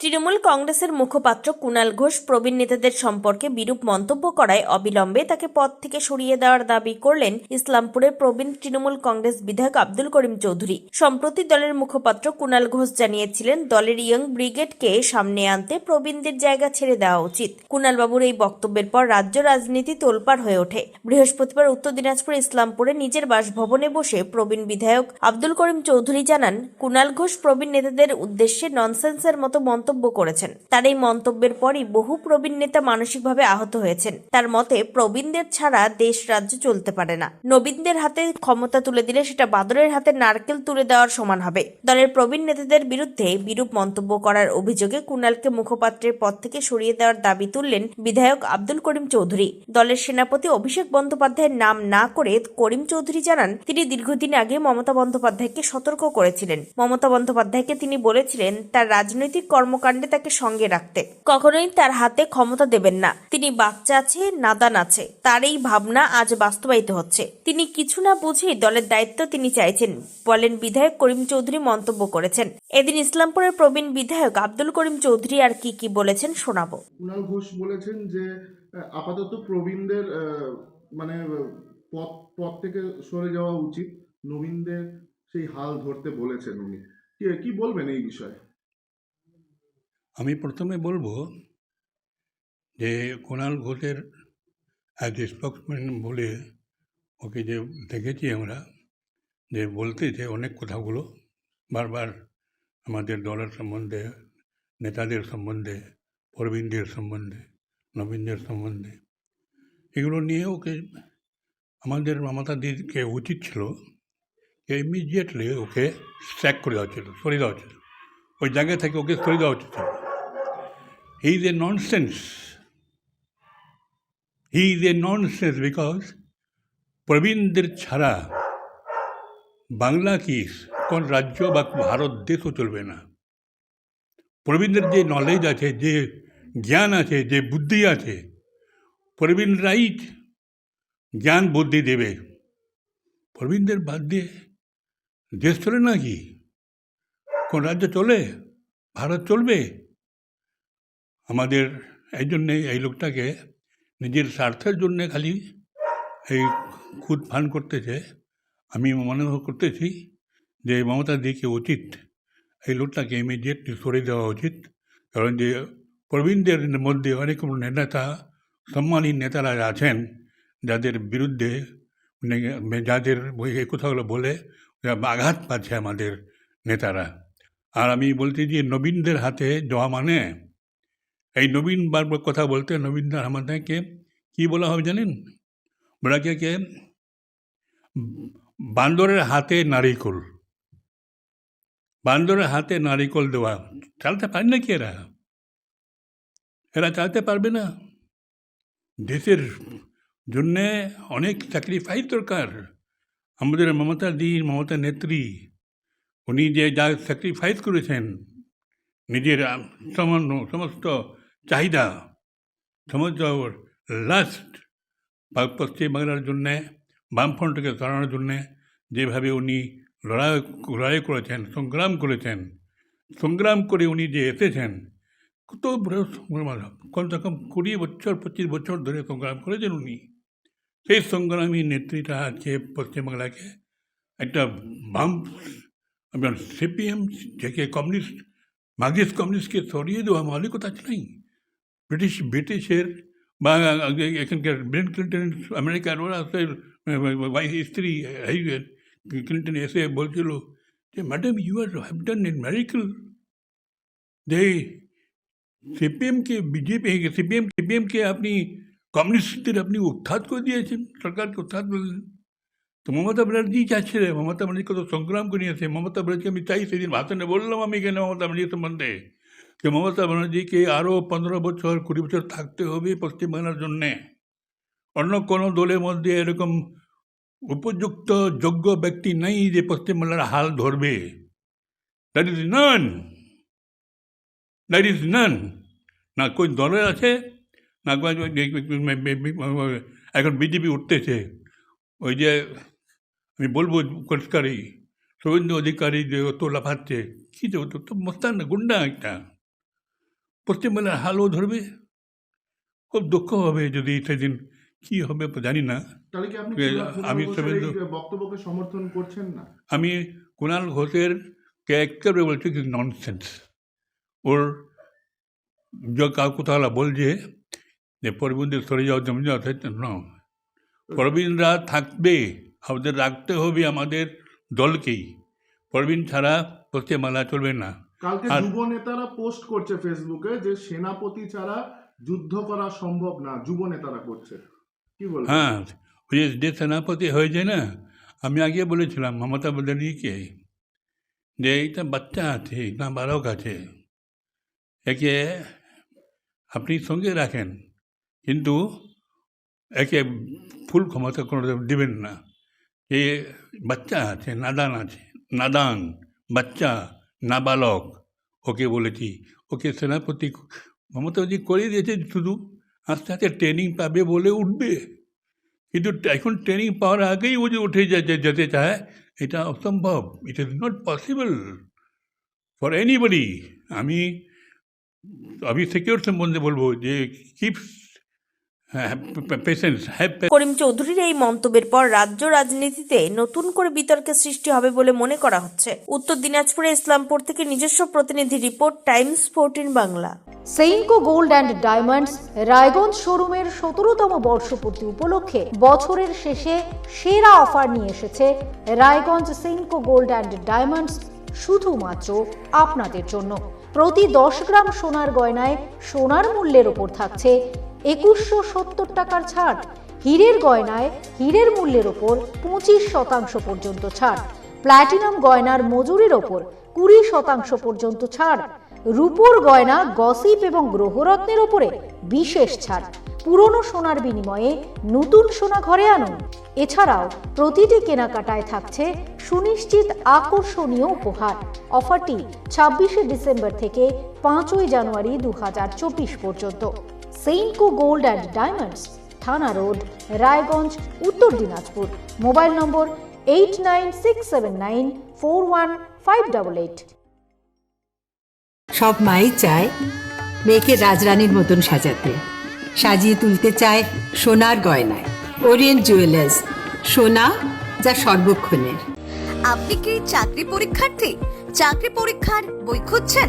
তৃণমূল কংগ্রেসের মুখপাত্র কুণাল ঘোষ প্রবীণ নেতাদের সম্পর্কে বিরূপ মন্তব্য করায় অবিলম্বে তাকে পদ থেকে সরিয়ে দেওয়ার দাবি করলেন ইসলামপুরের প্রবীণ তৃণমূল কংগ্রেস বিধায়ক আব্দুল করিম চৌধুরী। সম্প্রতি দলের মুখপাত্র কুণাল ঘোষ জানিয়েছিলেন, দলের ইয়ং ব্রিগেডকে সামনে আনতে প্রবীণদের জায়গা ছেড়ে দেওয়া উচিত। কুণালবাবুর এই বক্তব্যের পর রাজ্য রাজনীতি তোলপাড় হয়ে ওঠে। বৃহস্পতিবার উত্তর দিনাজপুর ইসলামপুরে নিজের বাসভবনে বসে প্রবীণ বিধায়ক আব্দুল করিম চৌধুরী জানান কুণাল ঘোষ প্রবীণ নেতাদের উদ্দেশ্যে ননসেন্সের মতো মন্তব্য করেছেন। তার এই মন্তব্যের পরই বহু প্রবীণ নেতা মানসিকভাবে আহত হয়েছেন। তার মতে, প্রবীণদের ছাড়া দেশ, রাজ্য চলতে পারে না। নবীনদের হাতে ক্ষমতা তুলে দিলে সেটা বাদরের হাতে নারকেল তুলে দেওয়ার সমান হবে। দলের প্রবীণ নেতাদের বিরুদ্ধে বিরূপ মন্তব্য করার অভিযোগে কুণালকে মুখপাত্রের পদ থেকে সরিয়ে দেওয়ার দাবি তুললেন বিধায়ক আব্দুল করিম চৌধুরী। দলের সেনাপতি অভিষেক বন্দ্যোপাধ্যায়ের নাম না করে করিম চৌধুরী জানান, তিনি দীর্ঘদিন আগে মমতা বন্দ্যোপাধ্যায়কে সতর্ক করেছিলেন। মমতা বন্দ্যোপাধ্যায়কে তিনি বলেছিলেন, তার রাজনৈতিক কর্মকাণ্ডে তাকে সঙ্গে রাখতে। কখনোই তার হাতে ক্ষমতা দেবেন না। তিনি বাচ্চা আছে নাদান আছে। তার এই ভাবনা আজ বাস্তবায়িত হচ্ছে। তিনি কিছু না বুঝেই দলের দায়িত্ব তিনি চাইছেন, বলেন বিধায়ক করিম চৌধুরী মন্তব্য করেছেন। এদিন ইসলামপুরের প্রবীণ বিধায়ক আব্দুল করিম চৌধুরী আর কি কি বলেছেন শোনাবো। কুণাল ঘোষ বলেছেন যে আপাতত প্রবীণদের মানে পথ পথ থেকে সরে যাওয়া উচিত। নবীনদের সেই হাল ধরতে বলেছেন উনি। কি- বলবেন এই বিষয়ে? আমি প্রথমে বলব যে কুণাল ঘোষের অ্যাজ স্পোক্সম্যান বলে ওকে যে দেখেছি আমরা, যে বলতেছে অনেক কথাগুলো, বারবার আমাদের দলের সম্বন্ধে, নেতাদের সম্বন্ধে, প্রবীণদের সম্বন্ধে, নবীনদের সম্বন্ধে, এগুলো নিয়ে ওকে আমাদের মমতা দিদিকে উচিত ছিল যে ইমিডিয়েটলি ওকে স্ট্যাক করে দেওয়া ছিল সরিয়ে দেওয়া ছিল ওই জায়গা থেকে ওকে সরিয়ে দেওয়া উচিত ছিল। He is a nonsense. He is a nonsense because প্রবীণদের ছাড়া বাংলা কি কোন রাজ্য বা ভারত দেশও চলবে না প্রবীণদের যে নলেজ আছে যে জ্ঞান আছে যে বুদ্ধি আছে প্রবীণরাই জ্ঞান বুদ্ধি দেবে প্রবীণদের বাদ দিয়ে দেশ চলে নাকি কোন রাজ্য চলে ভারত চলবে আমাদের এই জন্যে এই লোকটাকে নিজের স্বার্থের জন্যে খালি এই খুদ ফান করতেছে। আমি মনে করতেছি যে মমতা দিকে উচিত এই লোকটাকে ইমিডিয়েটলি সরে দেওয়া উচিত। কারণ যে প্রবীণদের মধ্যে অনেক নেতা, সম্মানী নেতারা আছেন যাদের বিরুদ্ধে মানে যাদের এই কথাগুলো বলে আঘাত পাচ্ছে আমাদের নেতারা। আর আমি বলতে যে নবীনদের হাতে যাওয়া মানে এই নবীন বারবার কথা বলতে নবীনদের আমাদেরকে কি বলা হবে জানেন? ওনাকে কে বান্দরের হাতে নারিকল। বান্দরের হাতে নারিকল দেওয়া। চালতে পারে না কি এরা? এরা চালতে পারবে না। দেশের জন্যে অনেক স্যাক্রিফাইস দরকার। আমাদের মমতা দি, মমতা নেত্রী, উনি যে যা স্যাক্রিফাইস করেছেন, নিজের সমস্ত চাহিদা। সমস্ত লাস্ট পশ্চিমবাংলার জন্যে, বামফ্রন্টকে সরানোর জন্যে যেভাবে উনি লড়াই লড়াই করেছেন, সংগ্রাম করেছেন, সংগ্রাম করে উনি যে এসেছেন, কত বড় সংগ্রাম কমসে কম কুড়ি বছর, পঁচিশ বছর ধরে সংগ্রাম করেছেন উনি। সেই সংগ্রামী নেত্রীটা আজকে পশ্চিমবাংলাকে একটা বাম সিপিএম থেকে কমিউনিস্ট, মার্কসিস্ট কমিউনিস্টকে সরিয়ে দেওয়া মৌলিকতা নেই ব্রিটিশ ব্রিটিশের বা এখানকার বিল ক্লিন্টন আমেরিকার ওরা ওয়াইফ স্ত্রী এই ক্লিন্টন এসে বলছিল যে madam you are have done in miracle যে সিপিএমকে বিজেপি সিপিএম সিপিএমকে আপনি কমিউনিস্টদের আপনি উৎখাত করে দিয়েছেন সরকারকে উৎখাত করে দিয়েছেন তো মমতা ব্যানার্জি চাচ্ছে রে মমতা ব্যানার্জি কত সংগ্রাম করে নিয়েছে মমতা ব্যানার্জি আমি চাই সেদিন ভাষণে বললাম আমি এখানে মমতা ব্যানার্জি সম্বন্ধে যে মমতা ব্যানার্জিকে আরও পনেরো বছর, কুড়ি বছর থাকতে হবে পশ্চিমবাংলার জন্যে। অন্য কোনো দলের মধ্যে এরকম উপযুক্ত, যোগ্য ব্যক্তি নেই যে পশ্চিমবাংলার হাল ধরবে। That is none that is none না, কোন দলের আছে? না এখন বিজেপি উঠতেছে। ওই যে আমি বলব পরিষ্কারই শুভেন্দু অধিকারী যে অত লাফাচ্ছে। কী তো তো মস্তান গুন্ডা একটা। পশ্চিমবাংলার হালও ধরবে। খুব দুঃখ হবে যদি সেদিন কি হবে জানি না। তাহলে আমি বক্তব্যকে সমর্থন করছেন না? আমি কুণাল ঘোষের ক্যারেক্টার বলছি কি ননসেন্স ওর যে কাউ কোথাও বলছে যে পরবর্তী সরে যাও জমি যাও না? প্রবীণরা থাকবে আমাদের রাখতে হবে আমাদের দলকেই। প্রবীণ ছাড়া পশ্চিমবাংলা চলবে না। কালকে যুব নেতারা পোস্ট করছে ফেসবুকে যে সেনাপতি ছাড়া যুদ্ধ করা সম্ভব না যুব নেতারা করছে। কি বলবেন? হ্যাঁ ওই যে- সেনাপতি হয়েছে না আমি আগে বলেছিলাম মমতা ব্যানার্জিকে যে এইটা বাচ্চা আছে না বালক আছে একে আপনি সঙ্গে রাখেন কিন্তু একে ফুল ক্ষমতা কোনো দেবেন না। এ বাচ্চা আছে নাদান আছে নাদান বাচ্চা নাবালক। ওকে বলেছি, ওকে সেনাপতি মমতাজি করে দিয়েছে শুধু আস্তে আস্তে ট্রেনিং পাবে বলে উঠবে। কিন্তু এখন ট্রেনিং পাওয়ার আগেই ও যে উঠে যেতে চায়, এটা অসম্ভব। It is not possible for anybody আমি সিকিউর সম্বন্ধে বলব যে কিপস করিম চৌধুরীর এই মন্তব্যের পর রাজ্য রাজনীতিতে নতুন করে বিতর্কের সৃষ্টি হবে বলে মনে করা হচ্ছে। উত্তর দিনাজপুরে ইসলামপুর থেকে নিজস্ব প্রতিনিধি report Times Fourteen Bangla. Senco gold and diamonds Raiganj শোরুমের সতেরোতম বর্ষপূর্তি উপলক্ষে বছরের শেষে সেরা অফার নিয়ে এসেছে Raiganj Senco gold and diamonds শুধুমাত্র আপনাদের জন্য। প্রতি দশ গ্রাম সোনার গয়নায় সোনার মূল্যের ওপর থাকছে একুশশো সত্তর টাকার ছাড়। হীরের গয়নায় হীরের মূল্যের ওপর পঁচিশ শতাংশ পর্যন্ত ছাড়। প্ল্যাটিনাম গয়নার মজুরির ওপর কুড়ি শতাংশ পর্যন্ত ছাড়। রূপোর গয়না, গসিপ এবং গ্রহরত্নের ওপরে বিশেষ ছাড়। পুরনো সোনার বিনিময়ে নতুন সোনা ঘরে আনুন। এছাড়াও প্রতিটি কেনাকাটায় থাকছে সুনিশ্চিত আকর্ষণীয় উপহার। অফারটি ছাব্বিশে ডিসেম্বর থেকে পাঁচই জানুয়ারি দু হাজার চব্বিশ পর্যন্ত। সেইনকো গোল্ড অ্যান্ড ডায়মন্ডস থানা road Raiganj Uttar Dinajpur. Mobile number eight nine six seven nine four one five double eight সব মাই চায় মেয়েকে রাজরানীর মতন সাজাতে। সাজিয়ে তুলতে চায় সোনার গয়নায়। ওরিয়েন্ট জুয়েলার্স সোনা যা সর্বক্ষণের। আপনি কি চাকরি পরীক্ষার্থী? চাকরি পরীক্ষার বই খুঁজছেন?